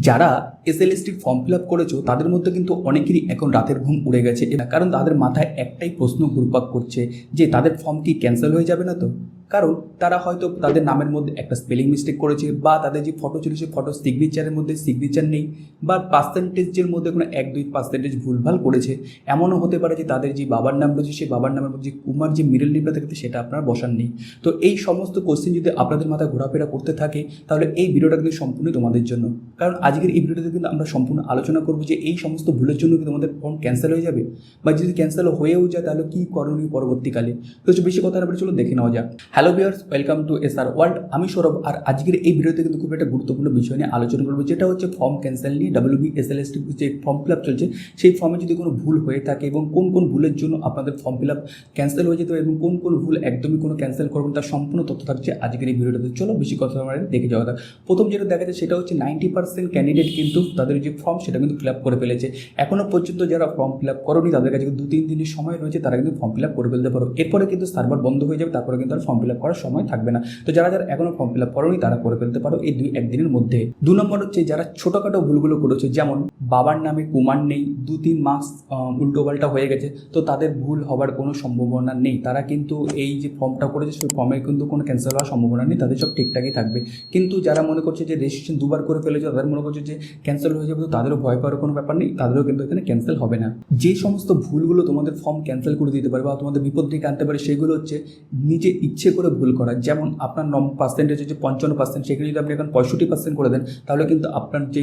যারা এসএলএসটির form fill up করেছ, তাদের মধ্যে কিন্তু অনেকেরই এখন রাতের ঘুম উড়ে গেছে। কারণ তাদের মাথায় একটাই প্রশ্ন ঘুরপাক করছে যে, তাদের ফর্ম কি ক্যান্সেল হয়ে যাবে না তো? কারণ তারা হয়তো তাদের নামের মধ্যে একটা স্পেলিং মিস্টেক করেছে, বা তাদের যে ফটো ছিল সেই ফটো সিগনেচারের মধ্যে সিগনেচার নেই, বা পার্সেন্টেজের মধ্যে কোনো এক দুই পার্সেন্টেজ ভুলভাল করেছে। এমনও হতে পারে যে, তাদের যে বাবার নাম রয়েছে সেই বাবার নামের মধ্যে যে কুমার যে মিডল নেমটা থাকে, সেটা আপনার বসান নেই। তো এই সমস্ত কোশ্চেন যদি আপনাদের মাথায় ঘোরাফেরা করতে থাকে, তাহলে এই ভিডিওটা কিন্তু সম্পূর্ণ তোমাদের জন্য। কারণ আজকের এই ভিডিওতে কিন্তু আমরা সম্পূর্ণ আলোচনা করব যে এই সমস্ত ভুলের জন্য কি তোমাদের ফর্ম ক্যান্সেল হয়ে যাবে? বা যদি ক্যান্সেল হয়েও যায়, তাহলে কী করণীয় পরবর্তীকালে? তো বেশি কথা না চলো দেখে নেওয়া যাক। Hello viewers welcome to S R world আমি সৌরভ, আর আজকের এই ভিডিওতে কিন্তু খুব একটা গুরুত্বপূর্ণ বিষয় নিয়ে আলোচনা করব, যেটা হচ্ছে ফর্ম ক্যান্সেল নিয়ে W B S L S T যে ফর্ম ফিল আপ চলছে, সেই ফর্মে যদি কোনো ভুল হয়ে থাকে এবং কোন কোন ভুলের জন্য আপনাদের ফর্ম ফিল আপ ক্যান্সেল হয়ে যেতে এবং কোন কোন ভুল একদমই কোনো ক্যান্সেল করবেন তার সম্পূর্ণ তথ্য থাকছে আজকের এই ভিডিওটাতে। চলো বেশি কথা আমার দেখে যাওয়া যাক। প্রথম যেটা দেখা যায় সেটা হচ্ছে নাইনটি পার্সেন্ট ক্যান্ডিডেট কিন্তু তাদের যে ফর্ম সেটা কিন্তু ফিল আপ করে ফেলেছে। এখনও পর্যন্ত যারা ফর্ম ফিল আপ করনি, তাদের কাছে কিন্তু দু, তিন দিনের সময় রয়েছে, তারা কিন্তু ফর্ম ফিল আপ করে ফেলতে পারো। এরপরে কিন্তু সার্ভার বন্ধ হয়ে যাবে, তারপরে কিন্তু আর ফর্ম ফিল আপ করার সময় থাকবে না। তো যারা যারা এখনও ফর্ম ফিল আপ করনি, তারা করে ফেলতে পারো এই দুই একদিনের মধ্যে। দু নম্বর হচ্ছে, যারা ছোটোখাটো ভুলগুলো করেছে, যেমন বাবার নামে কুমার নেই, দু, তিন মাস উল্টোপাল্টা হয়ে গেছে, তো তাদের ভুল হবার কোনো সম্ভাবনা নেই। তারা কিন্তু এই যে ফর্মটা করেছে, সেই ফর্মে কিন্তু কোনো ক্যান্সেল হওয়ার সম্ভাবনা নেই, তাদের সব ঠিকঠাকই থাকবে। কিন্তু যারা মনে করছে যে রেজিস্ট্রেশন দুবার করে ফেলেছে, তাদের মনে করছে যে ক্যান্সেল হয়ে যাবে তো তাদেরও ভয় পাওয়ার কোনো ব্যাপার নেই, তাদেরও কিন্তু এখানে ক্যান্সেল হবে না। যে সমস্ত ভুলগুলো তোমাদের ফর্ম ক্যান্সেল করে দিতে পারে বা তোমাদের বিপদ দিকে আনতে পারে, সেগুলো হচ্ছে নিজে ইচ্ছে করে ভুল করা। যেমন আপনার নম পার্সেন্টেজ হচ্ছে পঞ্চান্ন পার্সেন্ট সেখানে যদি আপনি এখন পঁয়ষট্টি পার্সেন্ট করে দেন, তাহলে কিন্তু আপনার যে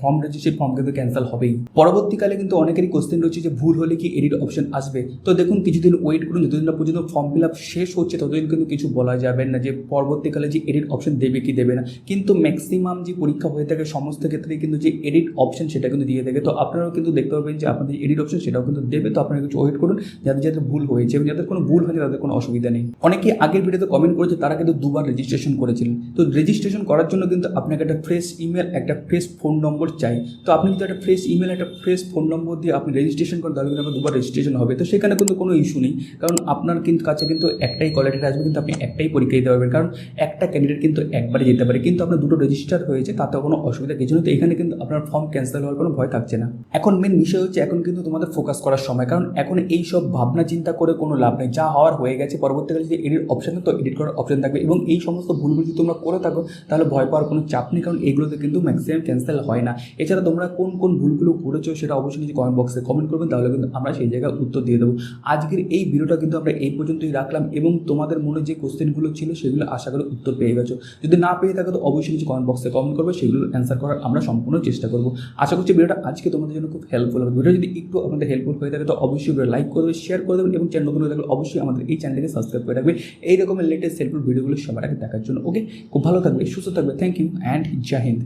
ফর্ম রয়েছে সেই ফর্ম কিন্তু ক্যান্সেল হবেই। পরবর্তীকালে কিন্তু অনেকেরই কোশ্চেন রয়েছে যে ভুল হলে কি এডিট অপশন আসবে? তো দেখুন, কিছুদিন ওয়েট করুন, যতদিন না পর্যন্ত ফর্ম ফিল আপ শেষ হচ্ছে, ততদিন কিন্তু কিছু বলা যাবে না যে পরবর্তীকালে যে এডিট অপশন দেবে কি দেবে না। কিন্তু ম্যাক্সিমাম যে পরীক্ষা হয়ে থাকে, সমস্ত ক্ষেত্রে কিন্তু যে এডিট অপশন সেটা কিন্তু দিয়ে থাকে। তো আপনারাও কিন্তু দেখতে পাবেন যে আপনাদের এডিট অপশন সেটাও কিন্তু দেবে। তো আপনারা কিছু ওয়েট করুন যাদের যাদের ভুল হয়েছে এবং যাদের কোনো ভুল হয়েছে তাদের কোনো অসুবিধা নেই। অনেকে আগের ভিডিওতে কমেন্ট করেছে, তারা কিন্তু দুবার রেজিস্ট্রেশন করেছিলেন। তো রেজিস্ট্রেশন করার জন্য কিন্তু আপনাকে একটা ফ্রেশ ইমেল একটা ফ্রেশ ফোন নম্বর চাই। তো আপনি যদি একটা ফ্রেশ ইমেল একটা ফ্রেশ ফোন নম্বর দিয়ে আপনি রেজিস্ট্রেশন করেন, তাহলে কিন্তু আপনার দুবার রেজিস্ট্রেশন হবে। তো সেখানে কিন্তু কোনো ইস্যু নেই। কারণ আপনার কিন্তু কাছে কিন্তু একটাই কোয়ালিটি আসবে, কিন্তু আপনি একটাই পরীক্ষা দিতে পারবেন। কারণ একটা ক্যান্ডিডেট কিন্তু একবারে যেতে পারে, কিন্তু আপনার দুটো রেজিস্টার হয়েছে, তাতে কোনো অসুবিধা কিছু নেই, তো এখানে কিন্তু আপনার ফর্ম ক্যান্সেল হওয়ার কোনো ভয় থাকছে না। এখন মেন বিষয় হচ্ছে এখন কিন্তু তোমাদের ফোকাস করার সময়, কারণ এখন এই সব ভাবনা চিন্তা করে কোনো লাভ নেই, যা হওয়ার হয়ে গেছে, পরবর্তীকালে যদি এডিট অপশন তো এডিট করার অপশন থাকবে, এবং এই সমস্ত ভুলগুলো যদি তোমরা করে থাকো, তাহলে ভয় পাওয়ার কোনো চাপ নেই, কারণ এগুলোতে কিন্তু ম্যাক্সিমাম ক্যান্সেল হয় না। এছাড়া তোমরা কোন কোন ভুলগুলো করেছ সেটা অবশ্যই নিজে কমেন্ট বক্সে কমেন্ট করবেন তাহলে কিন্তু আমরা সেই জায়গায় উত্তর দিয়ে দেবো। আজকের এই ভিডিওটা কিন্তু আমরা এই পর্যন্তই রাখলাম, এবং তোমাদের মনে যে কোশ্চেনগুলো ছিল সেগুলো আশা করি উত্তর পেয়ে গেছো। যদি না পেয়ে থাকো, তো অবশ্যই কিছু কমেন্ট বক্সে কমেন্ট করবে সেগুলো অ্যান্সার করার আমরা সম্পূর্ণ চেষ্টা করব। আশা করছি ভিডিওটা আজকে তোমাদের জন্য খুব হেল্পফুল হবে। ভিডিও যদি একটু আমাদের হেল্পফুল হয়ে থাকে, তো অবশ্যই ভিডিও লাইক করবে শেয়ার করে দেবেন, এবং চ্যানেল নতুন হয়ে থাকলে অবশ্যই আমাদের এই চ্যানেলকে সাবস্ক্রাইব করে রাখবে। এইরকমের লেটেস্ট হেল্পফুল ভিডিওগুলো সবার আগে দেখার জন্য ওকে খুব ভালো থাকবে, সুস্থ থাকবে। Thank you and Jai Hind